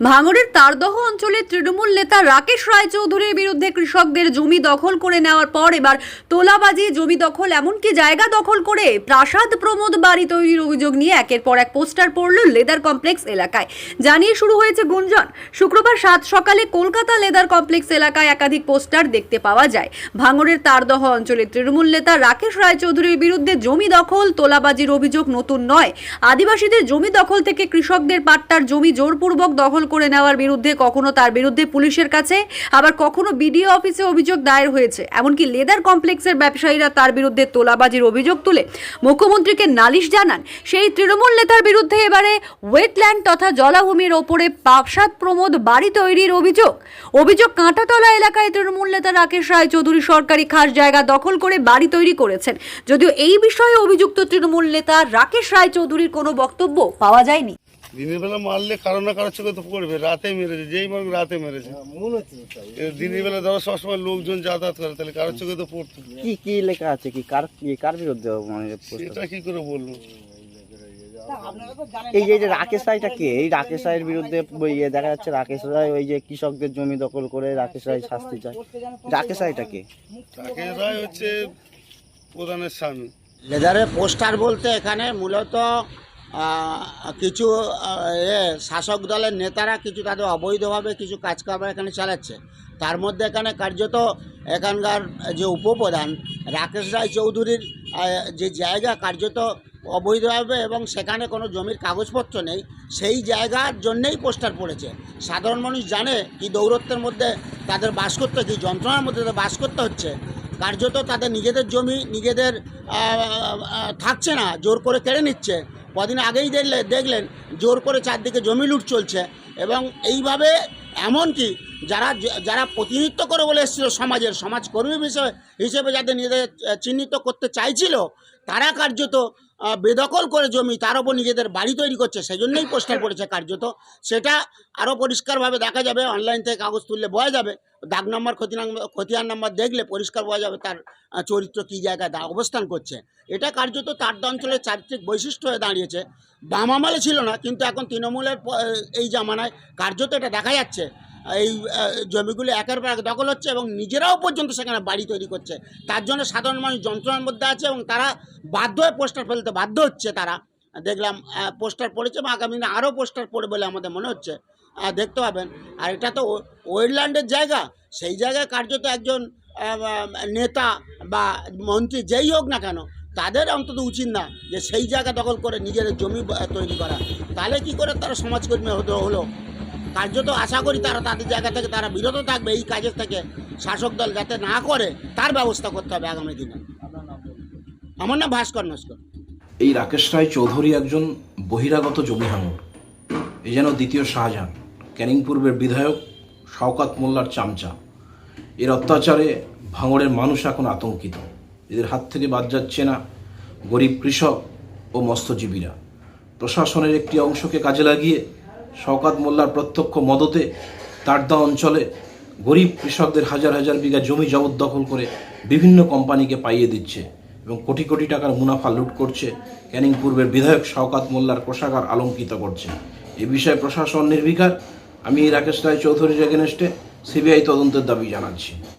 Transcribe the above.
ভাঙড়ের তারদহ অঞ্চলে তৃণমূল নেতা রাকেশ রায়চৌধুরীর বিরুদ্ধে কৃষকদের জমি দখল করে নেওয়ার পর এবার তোলাবাজি, জমি দখল, এমনকি জায়গা দখল করে প্রাসাদ প্রমোদ বাড়ি তৈরির অভিযোগ নিয়ে একের পর এক পোস্টার পড়ল লেদার কমপ্লেক্স এলাকায়। জানিয়ে শুরু হয়েছে গুঞ্জন, শুক্রবার সাত সকালে কলকাতা লেদার কমপ্লেক্স এলাকায় একাধিক পোস্টার দেখতে পাওয়া যায়। ভাঙড়ের তারদহ অঞ্চলে তৃণমূল নেতা রাকেশ রায়চৌধুরীর বিরুদ্ধে জমি দখল, তোলাবাজির অভিযোগ নতুন নয়। আদিবাসীদের জমি দখল থেকে কৃষকদের পাট্টার জমি জোরপূর্বক দখল করে নেওয়ার বিরুদ্ধে, কখনো তার বিরুদ্ধে পুলিশের কাছে, আবার কখনো বিডিও অফিসে অভিযোগ দায়ের হয়েছে। এমনকি লেদার কমপ্লেক্সের ব্যবসায়ীরা তার বিরুদ্ধে তোলাবাজির অভিযোগ তুলে। মুখ্যমন্ত্রীকে নালিশ জানান, সেই তৃণমূল নেতার বিরুদ্ধে এবারে ওয়েটল্যান্ড তথা জলাভূমির ওপরে পাপসাদ প্রমোদ বাড়ি তৈরির অভিযোগ। অভিযোগ কাঁটাতলা এলাকায় তৃণমূল নেতা রাকেশ রায় চৌধুরী সরকারি খাস জায়গা দখল করে বাড়ি তৈরি করেছেন। যদিও এই বিষয়ে অভিযুক্ত তৃণমূল নেতা রাকেশ রায় চৌধুরীর কোনো বক্তব্য পাওয়া যায়নি। দিনের বেলা মারলে কারও না কারোর চোখে তো পড়বে রাতে মেরেছে যেই মারুক রাতে মেরেছে। দিনের বেলা ধরো সবসময় লোকজন যাতায়াত করে তাহলে কারোর চোখে তো পড়তো। কি কি লেখা আছে কি? কার কি কার বিরুদ্ধে মানে? সেটা কি করে বলব? এই যে এই যে রাকেশ রায়টা কে? এই রাকেশ রায়ের বিরুদ্ধে ওই ইয়ে দেখা যাচ্ছে রাকেশ রায় ওই যে কৃষকদের জমি দখল করে রাকেশ রায় শাস্তি চায়। রাকেশ রায়টা কে? রাকেশ রায় হচ্ছে প্রধানের স্বামী। লেদারের পোস্টার বলতে এখানে মূলত কিছু এ, শাসক দলের নেতারা কিছু তাদের অবৈধভাবে কিছু কাজকারবার এখানে চালাচ্ছে। তার মধ্যে এখানে কার্যত এখানকার যে উপপ্রধান রাকেশ রায় চৌধুরীর যে জায়গা কার্যত অবৈধভাবে এবং সেখানে কোনো জমির কাগজপত্র নেই, সেই জায়গার জন্যেই পোস্টার পড়েছে। সাধারণ মানুষ জানে কি দৌরত্বের মধ্যে তাদের বাস করতে, কি যন্ত্রণার মধ্যে তাদের বাস করতে হচ্ছে। কার্যত তাদের নিজেদের জমি, নিজেদের থাকছে না, জোর করে কেড়ে নিচ্ছে। কদিন আগেই দেখলে দেখলেন, জোর করে চারদিকে জমি লুট চলছে। এবং এইভাবে এমনকি যারা যারা প্রতিনিধিত্ব করে বলে এসেছিল সমাজের, সমাজকর্মী হিসেবে হিসেবে যাদের নিজেদের চিহ্নিত করতে চাইছিল, তারা কার্যত বেদখল করে জমি, তার উপর নিজেদের বাড়ি তৈরি করছে সেই জন্যই পোস্টার পড়েছে কার্যত। সেটা আরও পরিষ্কারভাবে দেখা যাবে অনলাইন থেকে কাগজ তুললে বোঝা যাবে, দাগ নম্বর নাম্বার খতিয়ান নাম্বার দেখলে পরিষ্কার বোঝা যাবে তার চরিত্র কী জায়গায় অবস্থান করছে। এটা কার্যত তার অঞ্চলের চারিত্রিক বৈশিষ্ট্য হয়ে দাঁড়িয়েছে। বাম আমলে ছিল না, কিন্তু এখন তৃণমূলের এই জামানায় কার্যত এটা দেখা যাচ্ছে। এই জমিগুলো একের পর এক দখল হচ্ছে এবং নিজেরাও পর্যন্ত সেখানে বাড়ি তৈরি করছে। তার জন্য সাধারণ মানুষ যন্ত্রণার মধ্যে আছে এবং তারা বাধ্য হয়ে পোস্টার ফেলতে বাধ্য হচ্ছে তারা। দেখলাম পোস্টার পড়েছে এবং আগামী দিনে আরও পোস্টার পড়ে বলে আমাদের মনে হচ্ছে। দেখতে পাবেন। আর এটা তো ও- ওয়েটল্যান্ডের জায়গা। সেই জায়গায় কার্যত একজন নেতা বা মন্ত্রী যেই হোক না কেন, তাদের অন্তত উচিত না যে সেই জায়গা দখল করে নিজের জমি তৈরি করা। তাহলে কি করে তারা সমাজকর্মী হতে হলো? কার্যত আশা করি তারা তাদের জায়গা থেকে, তারা বিরত থাকবে এই কাজের থেকে। শাসক দল যাতে না করে, তার ব্যবস্থা করতে হবে আগামী দিনে। আমার নাম ভাস্কর নস্কর। এই রাকেশ রায় চৌধুরী একজন বহিরাগত জমি হাঙর। এ যেন দ্বিতীয় শাহজাহান, ক্যানিং পূর্বের বিধায়ক শওকাত মোল্লার চামচা। এর অত্যাচারে ভাঙড়ের মানুষ এখন আতঙ্কিত। এদের হাত থেকে বাদ যাচ্ছে না গরিব কৃষক ও মৎস্যজীবীরা। প্রশাসনের একটি অংশকে কাজে লাগিয়ে শওকাত মোল্লার প্রত্যক্ষ মদতে তারদা অঞ্চলে গরিব কৃষকদের হাজার হাজার বিঘা জমি জবরদখল করে বিভিন্ন কোম্পানিকে পাইয়ে দিচ্ছে এবং কোটি কোটি টাকার মুনাফা লুট করছে ক্যানিং পূর্বের বিধায়ক শওকাত মোল্লার কোষাগার আলঙ্কিত করছে। এ বিষয়ে প্রশাসন নির্বিকার। আমি রাকেশ রায় চৌধুরীর এগেনস্টে সিবিআই তদন্তের দাবি জানাচ্ছি।